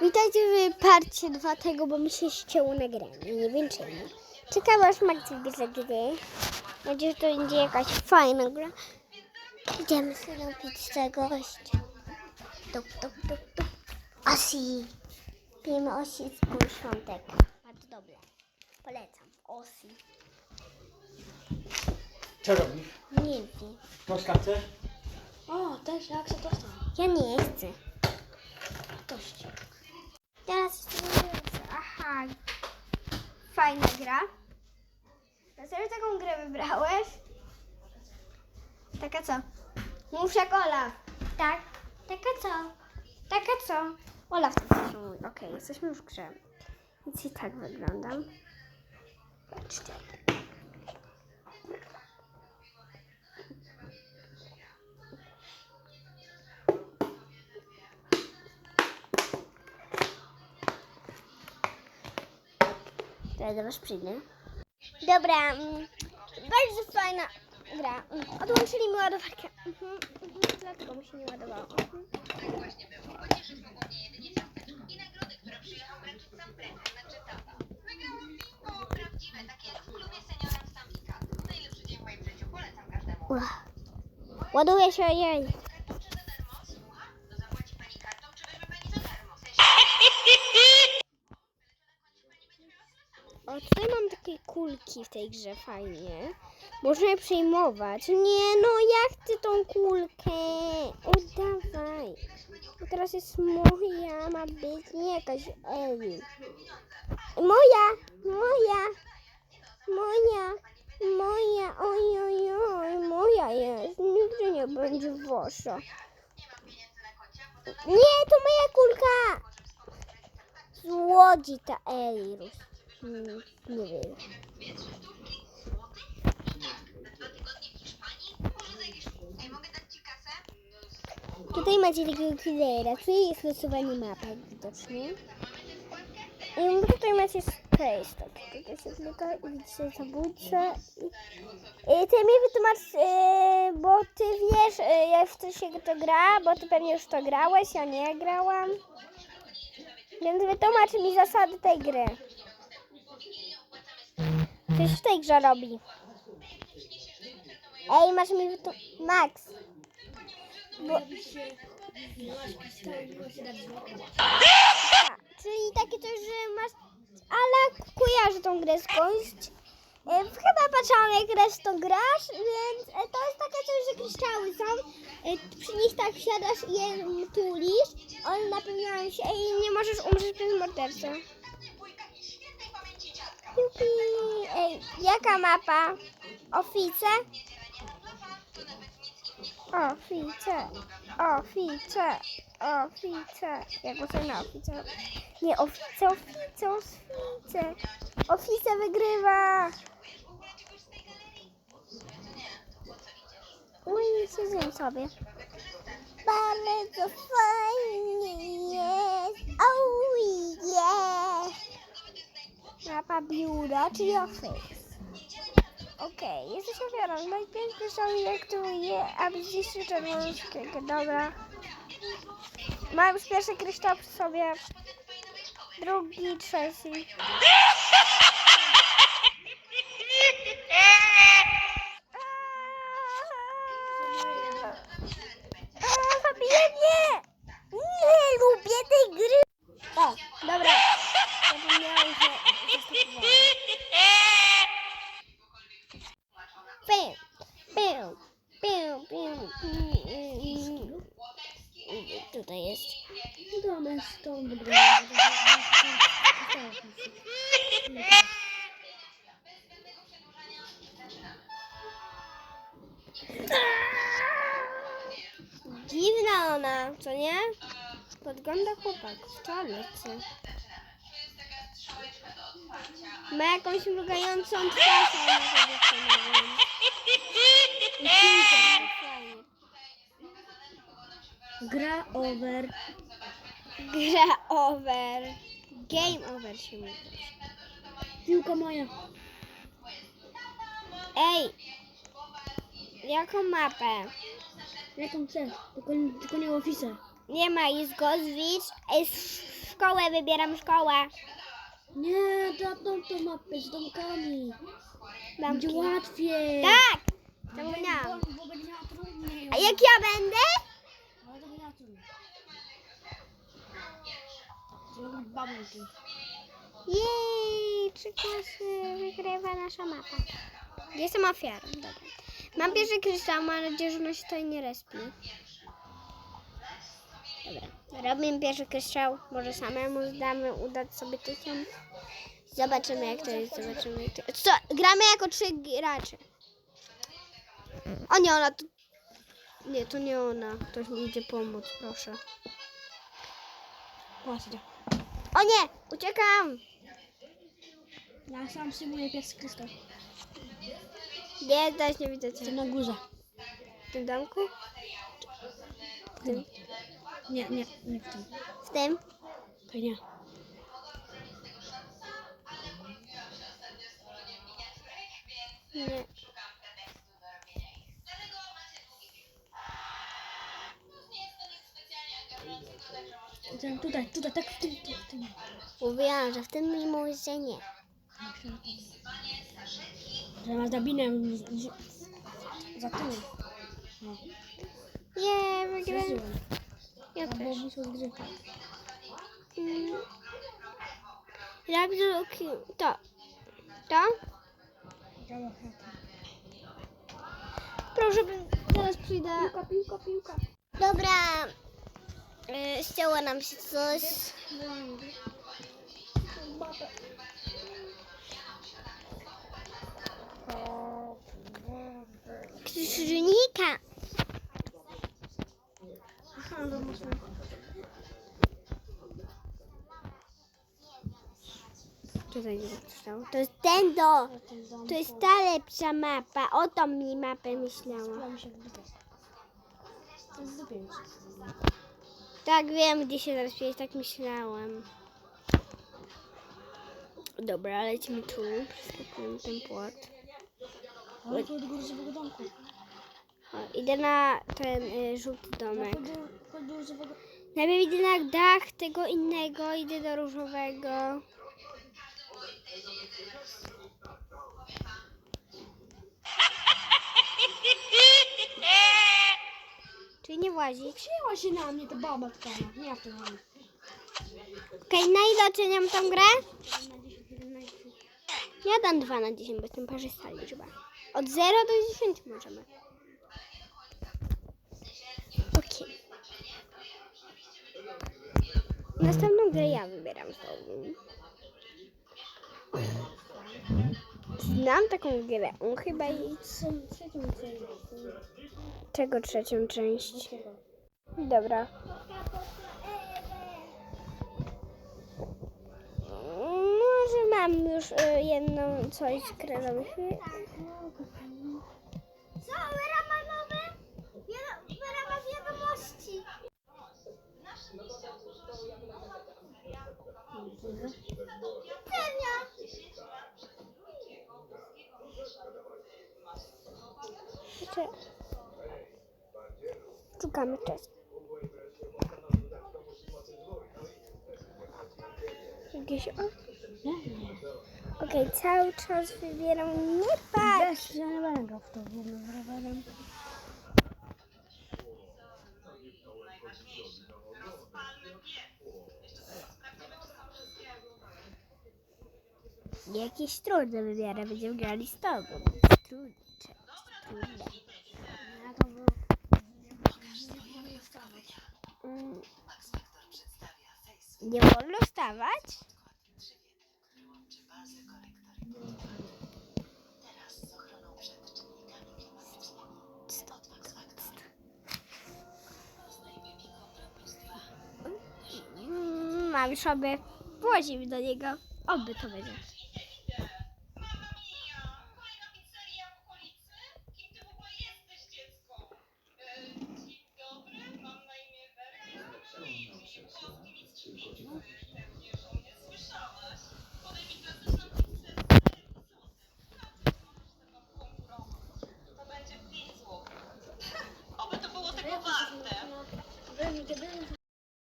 Witajcie w parcie 2 tego, bo mi się ścięło nagranie. Nie wiem czemu. Ciekawe aż Max wybierze gry. Mam nadzieję, że to będzie jakaś fajna gra. Idziemy sobie napić tego gościa. Tuk, tuk, tuk, tuk. Osi. Pijemy Osi z świątek. Bardzo dobre. Polecam. Osi. Co robisz? Nie wiem. Toska chcesz? O, też jak się dostał. Ja nie chcę. Tości. Teraz jeszcze Aha. Fajna gra. Dlaczego taką grę wybrałeś? Taka co? Mów jak Olaf. Tak. Taka co? Taka co? Olaf to też mówi. Okej, jesteśmy już w grze. Więc i tak wyglądam. Patrzcie. Teraz do was przyjdę. Dobra, mm, bardzo fajna gra. Mm, Odłączyli mi ładowarkę. Mhm, mhm, dlatego mi się nie ładowało. Mhm. właśnie było. Pocieszyć mogło mnie jedynie ciasteczko i nagrody, które przyjechał wręczyć sam premier na czytata. Wygrałam bingo! Prawdziwe, takie jak w klubie seniora w Samika. Najlepszy dzień w moim życiu, polecam każdemu. Ła. Ładuje się jej. O, tutaj mam takie kulki w tej grze, fajnie. Można je przejmować. Nie no, ja chcę tą kulkę. Oddawaj. A teraz jest moja, ma być nie jakaś Eli. Moja, moja, moja, moja, oj, oj, oj, moja jest. Nigdy nie będzie wasza. Nie, to moja kulka. Złodzi ta Eli. Nie wiem. Tutaj macie takiego killera, czyli jest losowanie mapek widocznie. I tutaj macie space, tak, tutaj się klika i widzicie zabójcę. I, ty mi wytłumacz, yy, bo ty wiesz, yy, jak w się to gra, bo ty pewnie już to grałeś, ja nie grałam. Więc wytłumacz mi zasady tej gry. W tej grze robi? Ej, masz mi wytłumaczyć. Max. Bo, A, czyli takie coś, że masz... Ale kojarzę tą grę skądś. E, Chyba patrzyłam jak raz to grasz, więc e, to jest takie coś, że kryształy są. E, Przy nich tak siadasz i je tulisz. One napełniają się i nie możesz umrzeć przez mordercę. Jupi. Ej, jaka mapa? Ofice? Ofice. Ofice. Ofice. Ja głosuję na ofice. Nie, ofice, ofice, ofice. Ofice wygrywa. Ui, siedzę sobie. Bardzo fajnie jest. Oh Mapa biura, czyli office. Okej, jesteś ofiarą. Najpierw piszą i aktywuje, aby zniszczyć czerwoną szkiełkę. Dobra. Mam już pierwszy kryształ przy sobie. Drugi, trzeci. Aaa, Zabije mnie! Nie lubię tej gry! O, dobra. Zapomniałam, że zastosowałam. Piu, piu, piu, piu, piu. Tutaj jest. Damy stąd. Dziwna ona, co nie? Podgląda chłopaków w toalecie. Ma jakąś mrugającą twarz, piłkę, fajnie. Gra over. Gra over. Game over się mówi. Piłka moja. Ej! Jaką mapę? Jaką chcesz? Tylko, tylko nie office. Nie ma, jest Gozwicz, jest szkołę, wybieram szkołę. Nie, żadną tą mapę z domkami. Będzie łatwiej. Tak! Zapomniałam. A jak ja będę? Babunki. Jej, trzy klasy wygrywa nasza mapa. Jestem ofiarą, dobra. Mam pierwszy kryształ, mam nadzieję, że ona się tutaj nie respi. Dobra, robimy pierwszy kryształ. Może samemu zdamy, udać sobie tysiąc. Zobaczymy jak to jest, zobaczymy jak to Co? Gramy jako trzy gracze. O nie, ona tu... Nie, to nie ona. Ktoś mi idzie pomóc, proszę. Właśnie. O nie, uciekam! Ja sam szymuję pierwszy krystal. Nie, też nie widzę cię. Na górze. W tym domku? W tym? Nie, nie, nie w tym. W tym? To nie. Nie. Tutaj, tutaj, tak w tym, tu, w tym. Mówiłam, że w tym mówisz, że masz drabinę z- z- za tyłem. No, Nie, wygrałem. zjeździłem. Ja Albo też. muszę zgrywać. Mm. Jak drugi... To. To? Działa chata. Proszę, bym- zaraz przyjdę. Piłka, piłka, piłka. Dobra. Ścięło nam się coś. Krzyżnika. Tutaj nie. To jest ten do. To jest ta lepsza mapa. O tą mi mapę myślałam. To jest. Tak wiem, gdzie się zaraz tak myślałam. Dobra, lecimy tu. Przeskakuję ten płot. Ale to do różowego domku. O, idę na ten y, żółty domek. Chodź do. Najpierw idę na dach tego innego, idę do różowego. Czyli nie włazić. Przyjęła się na mnie ta baba tkana. Nie ja tym mam. Okej, na ile oceniam tą grę? Na 10, 11. Ja dam 2 na 10, bo jestem parzysta liczba. Od 0 do 10 możemy. Okej. Następną grę ja wybieram znowu. Znam taką grę. On chyba część. Czego trzecią część? Dobra. Może mam już y, jedną coś z kredą. Co? Szukamy czas. Jakieś... O. Okej, cały czas wybieram nie patrz. Bez, ja nie będę grał w to w ogóle z rowerem. Jakieś trudne wybiorę, będziemy grali z tobą. Trudne, trudne. Ja to było. Nie wstawać. Mm. Nie wolno wstawać? Mm, Mam oby. Włozimy do niego. Oby to będzie. ちなみに。